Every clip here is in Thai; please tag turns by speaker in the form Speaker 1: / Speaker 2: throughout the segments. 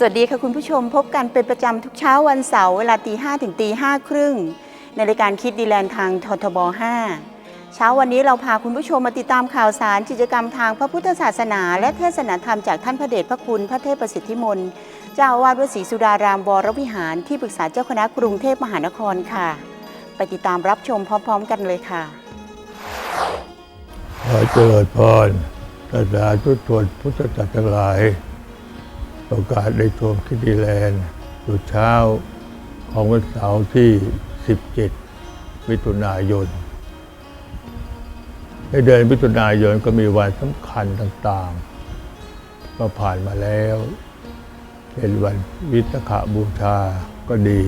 Speaker 1: สวัสดีค่ะคุณผู้ชมพบกันเป็นประจำทุกเช้าวันเสาร์เวลาตีห้ถึงตีห้าครึ่งในรายการคิดดีแลนด์ทางททบ 5 เช้าวันนี้เราพาคุณผู้ชมมาติดตามข่าวสารกิจกรรมทางพระพุทธศาสนา และเทศนาธรรมจากท่านพระเดชพระคุณพระเทพประสิทธิมนต์เจ้าอาวาสวัดศรีสุดารามวรวิหารที่ปรึกษาเจ้าคณะกรุงเทพมหานครค่ะ ไปติดตามรับชมพร้อม ๆ กันเลยค่ะ
Speaker 2: ขอเจริญพรศาสาทุกชนพุทธศาสนาทั้งหลาย โอกาสได้ชมคิดดีแลนด์สุดเช้าของวันเสาร์ที่ 17 มิถุนายน ในเดือนมิถุนายนก็มีวันสำคัญต่างๆก็ผ่านมาแล้วเป็นวันวิสาขบูชาก็ดี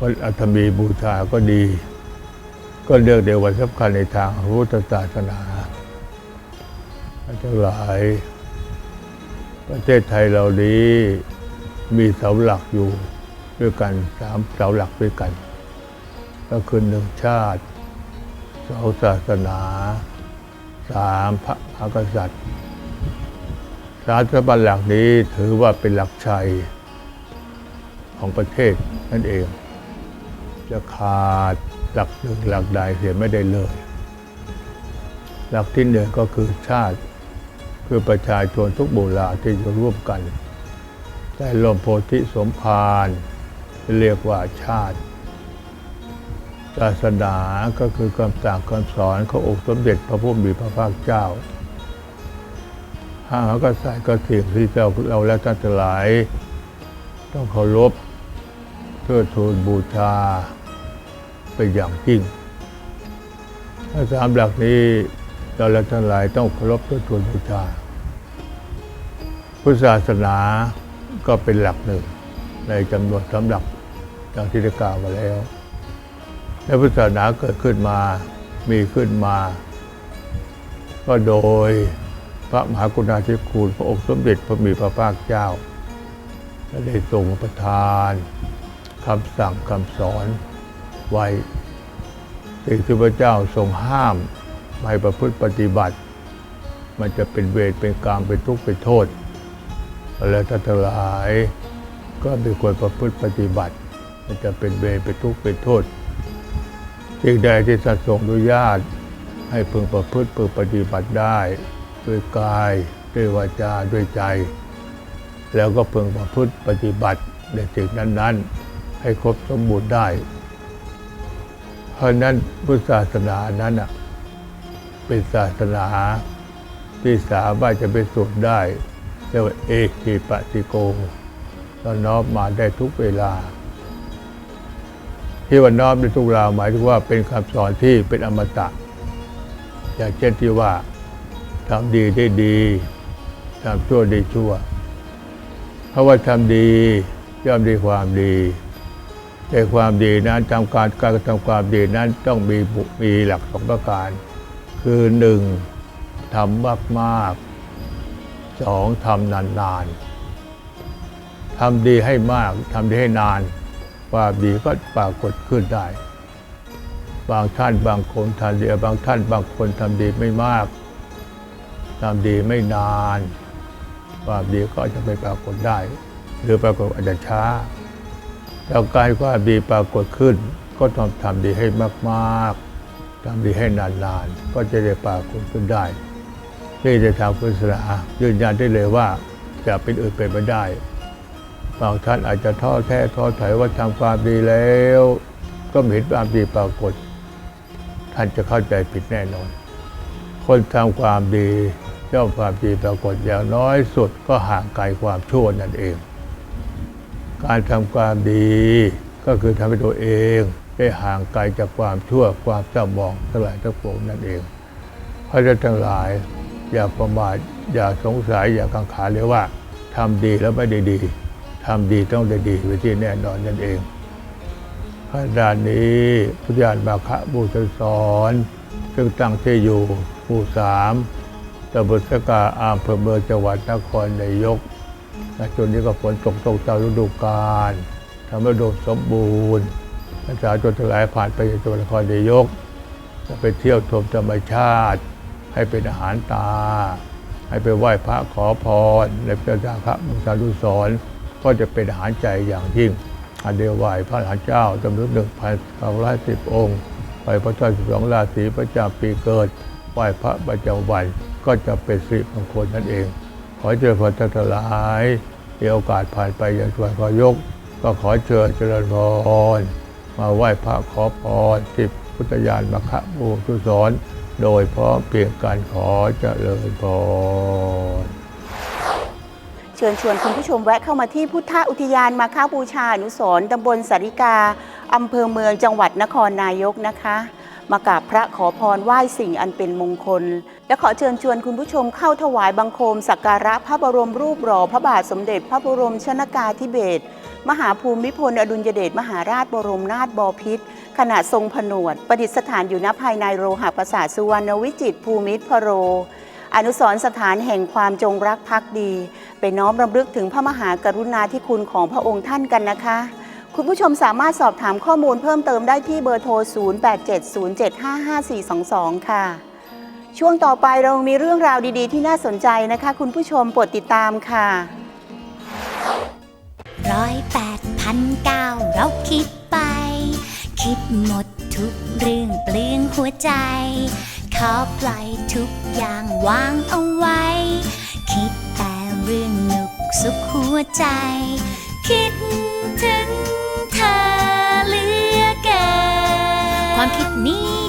Speaker 2: วันอัฐมีบูชาก็ดี ก็เลือกในวันสำคัญในทางพุทธศาสนาทั้งหลาย ประเทศไทยเรานี้มีเสาหลักอยู่ด้วยกันสามเสาหลักด้วยกัน ก็คือหนึ่งชาติสองศาสนาสามพระมหากษัตริย์สามสถาบันหลักนี้ถือว่าเป็นหลักชัยของประเทศนั่นเอง จะขาดหลักหนึ่งหลักใดเสียไม่ได้เลย หลักที่หนึ่งก็คือชาติ คือประชาชนทุกบุราที่จะร่วมกันได้ร่มโพธิสมภารเรียกว่าชาติศาสนาก็คือคำสั่งคำสอนขององค์สมเด็จพระผู้มีพระภาคเจ้าห้าก็ใส่ก็สิ่งที่เจ้าเราและท่านทั้งหลาย ต้องเคารพเพื่อทูลบูชาเป็นอย่างยิ่งถ้าสามหลักนี้ เราและทั้งหลายต้องเคารพด้วยทูลบูชาพุทธศาสนาก็เป็นหลักหนึ่ง ในจำนวนสามหลักอย่างที่ได้กล่าวมาแล้วและพุทธศาสนาเกิดขึ้นมามีขึ้นมา ก็โดยพระมหากรุณาธิคุณพระองค์สมเด็จพระมีพระภาคเจ้าและได้ทรงประทานคำสั่งคำสอนไว้สิ่งที่พระเจ้าทรงห้าม ไม่ให้ประพฤติปฏิบัติ มันจะเป็นเวรเป็นกรรมเป็นทุกข์เป็นโทษ และท่านทั้งหลายก็ไม่ควรประพฤติปฏิบัติ มันจะเป็นเวรเป็นทุกข์เป็นโทษสิ่งใดที่สัตว์ทรงอนุญาต ให้พึงประพฤติพึงปฏิบัติได้ด้วยกายด้วยวาจาด้วยใจ แล้วก็พึงประพฤติปฏิบัติในสิ่งนั้น ๆ ให้ครบสมบูรณ์ได้ เพราะฉะนั้นพุทธศาสนานั้นอะ เป็นศาสนาที่สามารถจะไปสู่ได้เรียกว่าเอกิปติโกเราน้อมมาได้ทุกเวลา ที่ว่าน้อมได้ทุกเวลาหมายถึงว่าเป็นคำสอนที่เป็นอมตะ อย่างเช่นที่ว่าทำดีได้ดีทำชั่วได้ชั่ว เพราะว่าทำดีย่อมได้ความดีแต่ความดีนั้นทำการการทำความดีนั้นต้องมีมีหลักสองประการ คือหนึ่งทำมากมากๆสองทำนานนานๆทำดีให้มากทำดีให้นานความดีก็ปรากฏขึ้นได้ บางท่านบางคนทำดีบางท่านบางคนทำดีไม่มากทำดีไม่นาน ความดีก็จะไม่ปรากฏได้ หรือปรากฏอาจจะช้าแล้วการความดีปรากฏขึ้น ก็ต้องทำดีให้มากๆ ทำดีให้นานๆ ก็จะได้ปากฏขึ้นได้ นี่ในทางพุทธศาสนายืนยันได้เลยว่าจะเป็นอื่นเป็นไม่ได้บางท่านอาจจะท้อแท้ท้อถอยว่าทำความดีแล้ว ก็ไม่เห็นความดีปรากฏ ท่านจะเข้าใจผิดแน่นอน คนทำความดีย่อมความดีปรากฏอย่างน้อยสุดก็ห่างไกลความชั่วนั่นเอง การทำความดีก็คือทำให้ตัวเอง ได้ห่างไกลจากความชั่วความเศร้าหมองทั้งหลายทั้งปวงนั่นเองพราะฉะนั้นทั้งหลาย อย่าประมาทอย่าสงสัยอย่ากังขาเลยว่าทำดีแล้วไม่ได้ดีทำดีต้องได้ดีไปที่แน่นอนนั่นเองขณะนี้พุทธญาณบาคะบูชาสอนซึ่งตั้งที่อยู่หมู่สามตำบลสกาอำเภอเมืองจังหวัดนครนายกและจนนี้ก็ฝนตกตกตามฤดูกาลทำให้ดมสมบูรณ์ ประชาชนทั้งหลายผ่านไปจังหวัดนครนายกจะไปเที่ยวชมธรรมชาติ ให้เป็นอาหารตา ให้ไปไหว้พระขอพรในพระจาคะมุสาลุสอนก็จะเป็นอาหารใจอย่างยิ่งอันเดียวไหวพระอรหันต์เจ้าจำนวนหนึ่งพันเก้าร้อยสิบองค์ไหวพระเจ้าสิบสองราศีพระจ้าปีเกิดไหว้พระประจำวันก็จะเป็นสิริมงคลนั่นเอง ขอเจริญพรทั้งหลายมีโอกาสผ่านไปอย่างสวนขอยก ก็ขอเชิญเจริญพร มาไหว้พระขอพรที่พุทธญาณมคะบูชุสอนโดยพร้อมเพียงกันขอเจริญพร
Speaker 1: เชิญชวนคุณผู้ชมแวะเข้ามาที่พุทธอุทยานมาค้าบูชาอนุสรตำบลสาริกาอำเภอเมืองจังหวัดนครนายกนะคะ มากราบพระขอพรไหว้สิ่งอันเป็นมงคล และขอเชิญชวนคุณผู้ชมเข้าถวายบังคมสักการะพระบรมรูปหล่อพระบาทสมเด็จพระบรมชนากาธิเบศร มหาภูมิพลอดุลยเดชมหาราชบรมนาถบพิตรขณะทรงผนวด ประดิษฐานอยู่ณภายในโรหะปราสาทสุวรรณวิจิตภูมิพโร อนุสรสถานแห่งความจงรักภักดี ไปน้อมรำลึกถึงพระมหากรุณาธิคุณของพระองค์ท่านกันนะคะ คุณผู้ชมสามารถสอบถามข้อมูลเพิ่มเติมได้ที่เบอร์โทร 0870755422 ค่ะ ช่วงต่อไปเรามีเรื่องราวดีๆ ที่น่าสนใจนะคะ คุณผู้ชมโปรดติดตามค่ะ
Speaker 3: ร้อยแปดพันเก้าเราคิดไป คิดหมดทุกเรื่องเปลืองหัวใจ ขอปล่อยทุกอย่างวางเอาไว้ คิดแต่เรื่องหนุกสุขหัวใจ คิดถึงเธอเหลือเกินความคิดนี้